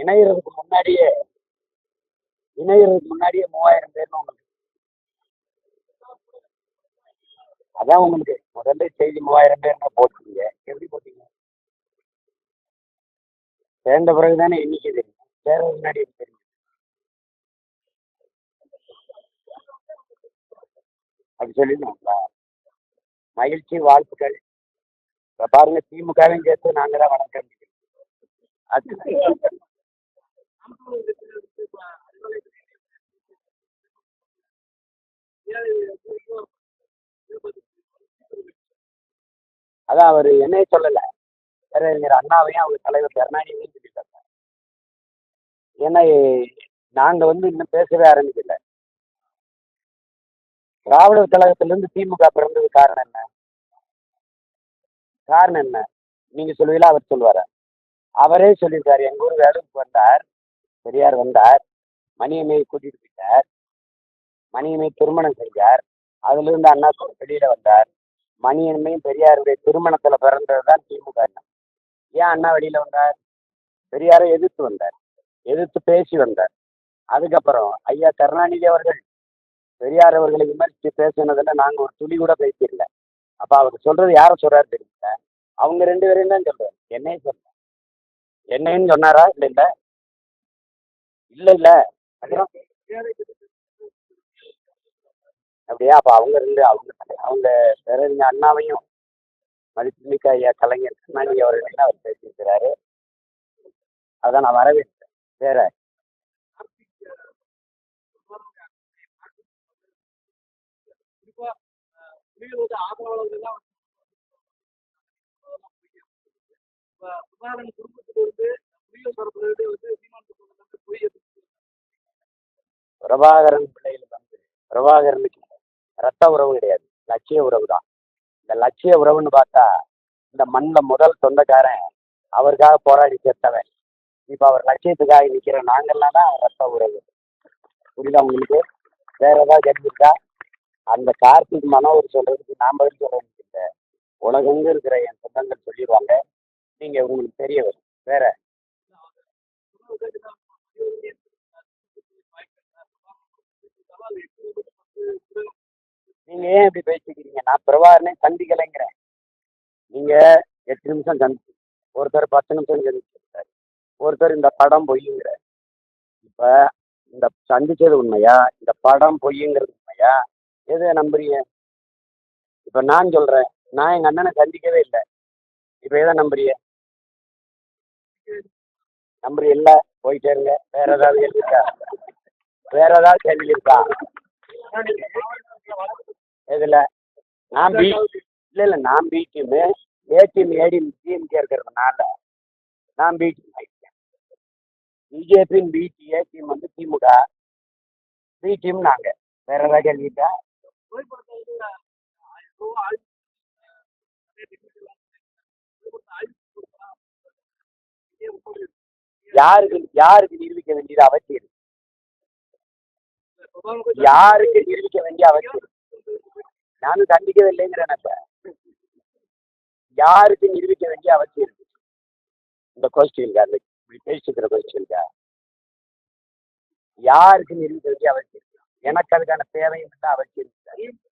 இணையறதுக்கு முன்னாடியே இணையறதுக்கு முன்னாடியே மூவாயிரம் பேர்னு உங்களுக்கு. அதான் உங்களுக்கு முதல்ல செய்தி மூவாயிரம் பேர்னு போட்டீங்க எப்படி போட்டீங்க? சேர்ந்த பிறகு தானே எண்ணிக்கை தெரியும். சேர்றதுக்கு முன்னாடி எப்படி தெரியும். அப்படி சொல்லிடணுங்களா மகிழ்ச்சி வாழ்த்துக்கள். இப்போ பாருங்க திமுகவையும் சேர்த்து நாங்கள் தான் வணக்கம். அது அதான் அவர் என்னைய சொல்லலை. பேரறிஞர் அண்ணாவையும் அவர் தலைவர் கருணாநிதியும் சொல்லிட்டாங்க ஏன்னா நாங்கள் வந்து இன்னும் பேசவே ஆரம்பிக்கல. திராவிடர் கழகத்திலேருந்து திமுக பிறந்தது காரணம் என்ன? காரணம் என்ன? நீங்கள் சொல்லுவீங்களா அவர் சொல்லுவார அவரே சொல்லியிருக்காரு. எங்கள் ஊர் வேலைக்கு வந்தார். பெரியார் வந்தார் மணியம்மையை கூட்டிகிட்டு போயிட்டார். மணியம்மை திருமணம் செஞ்சார். அதிலிருந்து அண்ணா வெளியில் வந்தார். மணியம்மையும் பெரியாருடைய திருமணத்தில் பிறந்தது தான் திமுக ஏன் அண்ணா வெளியில் வந்தார்? பெரியாரை எதிர்த்து வந்தார். எதிர்த்து பேசி வந்தார். அதுக்கப்புறம் ஐயா கருணாநிதி அவர்கள் பெரியார் அவர்களை விமர்சித்து பேசினதில் நாங்கள் ஒரு துளி கூட பேசியிருக்கல அப்போ அவர் சொல்கிறது யார சொல்கிறாரு தெரியல அவங்க ரெண்டு பேரும் தான் சொல்றாரு. என்னையும் சொல்கிறேன் என்னையும் சொன்னாரா? இல்லை. இல்லை இல்லை. அப்படியா அப்போ அவங்க ரெண்டு அவங்க அவங்க பேரறிஞ அண்ணாவையும் மதிப்புமிக்க ஐயா கலைஞர் கண்ணாடி அவர்களையும் அவர் பேசியிருக்கிறாரு. அதான் நான் வரவேற்கிறேன். வேற? பிரபாகரன் பிள்ளைகள் வந்து பிரபாகரனுக்கு ரத்த உறவு கிடையாது. லட்சிய உறவு தான். இந்த லட்சிய உறவுன்னு பார்த்தா இந்த மண்ணில் முதல் சொந்தக்காரன் அவருக்காக போராடி சேர்த்தவன் இப்போ அவர் லட்சியத்துக்காக நிற்கிற நாங்கள்லாம் தான் ரத்த உறவு. புரியுதா உங்களுக்கு? வேற ஏதாவது கேள்வி அந்த கார்த்திக் மனோவர் சொல்றதுக்கு நான் பதில் சொல்றதுக்கு இல்லை. உலகங்க இருக்கிற என் சொந்தங்கள் சொல்லிடுவாங்க. நீங்கள் உங்களுக்கு தெரிய வரும். வேற ஏன் இப்படி பேசிக்கிறீங்க. நான் பிரபாகரனே சந்திக்கலைங்கிறேன். நீங்க எட்டு நிமிஷம் சந்திச்சு ஒருத்தர் பத்து நிமிஷம் சந்திச்சிருக்காரு ஒருத்தர் இந்த படம் பொய்யுங்கிற இப்ப இந்த சந்திச்சது உண்மையா? இந்த படம் பொய்யுங்கிறது உண்மையா? எதை நம்புறீங்க? இப்ப நான் சொல்றேன். நான் எங்க அண்ணனை சந்திக்கவே இல்லை. இப்ப எதை நம்புறீங்க? நம்புறீ இல்ல போயிட்டே இருங்க. வேற ஏதாவது கேள்வி இருக்கா? வேற ஏதாவது கேள்வி இருக்கா? எதுல? நான் பி இல்ல இல்ல நான் B team A team A team DMK இருக்கிறதுனால நான் பி டீம் ஆயிட்டேன். பிஜேபியின் பி டி ஏ டீம் வந்து திமுக பி டீம் நாங்க. வேற ஏதாவது கேள்விட்டா யாருக்கு யாருக்கு நிரூபிக்க வேண்டியது அவசியம்? யாருக்கு நிரூபிக்க வேண்டிய அவசியம்? நானும் கண்டிக்கவே இல்லைங்கிறேன் இப்ப யாருக்கு நிரூபிக்க வேண்டிய அவசியம் இருக்கு? இந்த கொஸ்டின்ல அந்த பேசிக்கிற கொஸ்டின்ல யாருக்கு நிரூபிக்க வேண்டிய அவசியம் இருக்கு? எனக்கு அதுக்கான தேவையும் இல்லை அவசியம் இல்லை.